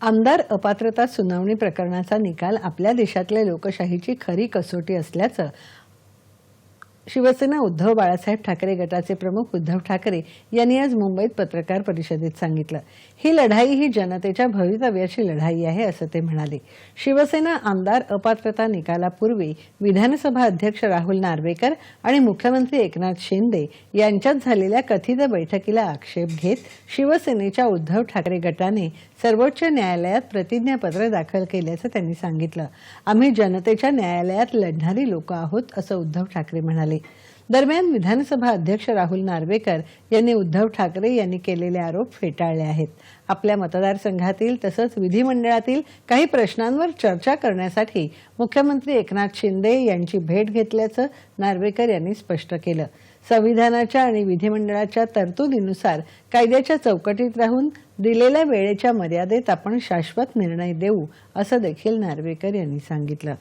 आमदार अपात्रता सुनावणी प्रकरणाचा निकाल आपल्या देशातल्या लोकशाहीची खरी कसोटी असल्याचं शिवसेना उद्धव बाळासाहेब ठाकरे गटाचे प्रमुख उद्धव ठाकरे यांनी आज मुंबईत पत्रकार परिषदेत सांगितलं. ही लढाई ही जनतेच्या भवितव्याची लढाई आहे असं ते म्हणाले. शिवसेना आमदार अपात्रता निकालापूर्वी विधानसभा अध्यक्ष राहुल नार्वेकर आणि मुख्यमंत्री एकनाथ शिंदे यांच्यात झालेल्या कथित बैठकीला आक्षेप घेत शिवसेनेच्या उद्धव ठाकरे गटाने सर्वोच्च न्यायालयात प्रतिज्ञापत्र दाखल केल्याचं त्यांनी सांगितलं. आम्ही जनतेच्या न्यायालयात लढणारी लोक आहोत असं उद्धव ठाकरे म्हणाले. दरम्यान विधानसभा अध्यक्ष राहुल नार्वेकर यांनी उद्धव ठाकरे यांनी केलेले आरोप फेटाळले आहेत. आपल्या मतदारसंघातील तसंच विधिमंडळातील काही प्रश्नांवर चर्चा करण्यासाठी मुख्यमंत्री एकनाथ शिंदे यांची भेट घेतल्याचं नार्वेकर यांनी स्पष्ट केलं. संविधानाच्या आणि विधिमंडळाच्या तरतुदीनुसार कायद्याच्या चौकटीत राहून दिलेल्या वेळेच्या मर्यादेत आपण शाश्वत निर्णय देऊ असं देखील नार्वेकर यांनी सांगितलं.